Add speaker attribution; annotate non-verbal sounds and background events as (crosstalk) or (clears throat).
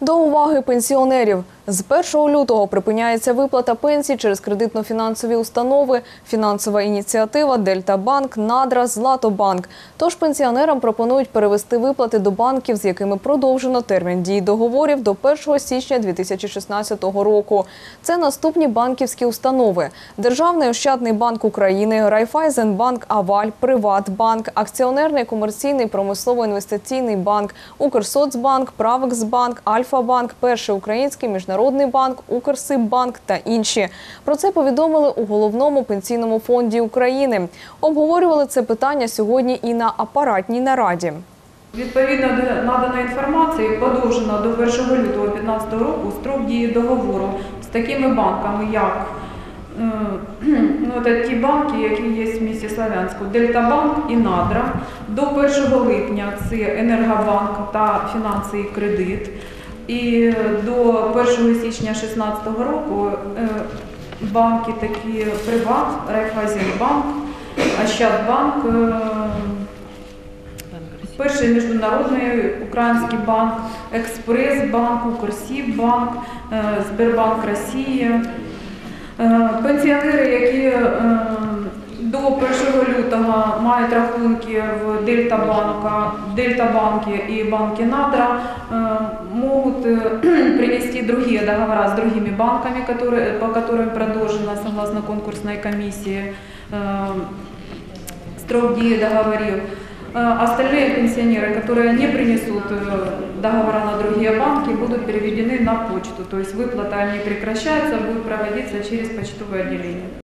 Speaker 1: До уваги пенсіонерів. З 1 лютого припиняється виплата пенсій через кредитно-фінансові установи, фінансова ініціатива Дельтабанк, Надра, Златобанк. Тож пенсіонерам пропонують перевести виплати до банків, з якими продовжено термін дії договорів до 1 січня 2016 року. Це наступні банківські установи: Державний ощадний банк України, Райфайзенбанк, Аваль, Приватбанк, акціонерний комерційний промислово-інвестиційний банк, Укрсоцбанк, Правексбанк, Альфа-банк, Перший український міжнародний банк, Укрсиббанк та інші. Про це повідомили у головному пенсійному фонді України. Обговорювали це питання сьогодні і на апаратній нараді.
Speaker 2: Відповідно до наданої інформації, подовжено до 1 лютого 2015 року строк дії договору з такими банками, як е, (clears throat) ну, ті банки, які є в місті Славянську, Дельтабанк і Надра. До 1 липня це Енергобанк та фінанси і кредит. І до 1 січня 2016 року е, банки такі Приват, Райфайзенбанк, Ощадбанк, е, Перший міжнародний український банк, Експресбанк, Укрсіббанк, е, Сбербанк Росії. Пенсіонери, які до 1 лютого мають рахунки в Дельтабанка, Дельтабанке и Банке Надра, э, могут э, (clears throat) принести другие договора с другими банками, которые, по которым продолжено согласно конкурсной комиссии э, строк дії договорів. Э, Остальные пенсионеры, которые не принесут э, договора на другие банки, будут переведены на почту. То есть выплата не прекращается, будет проводиться через почтовое отделение.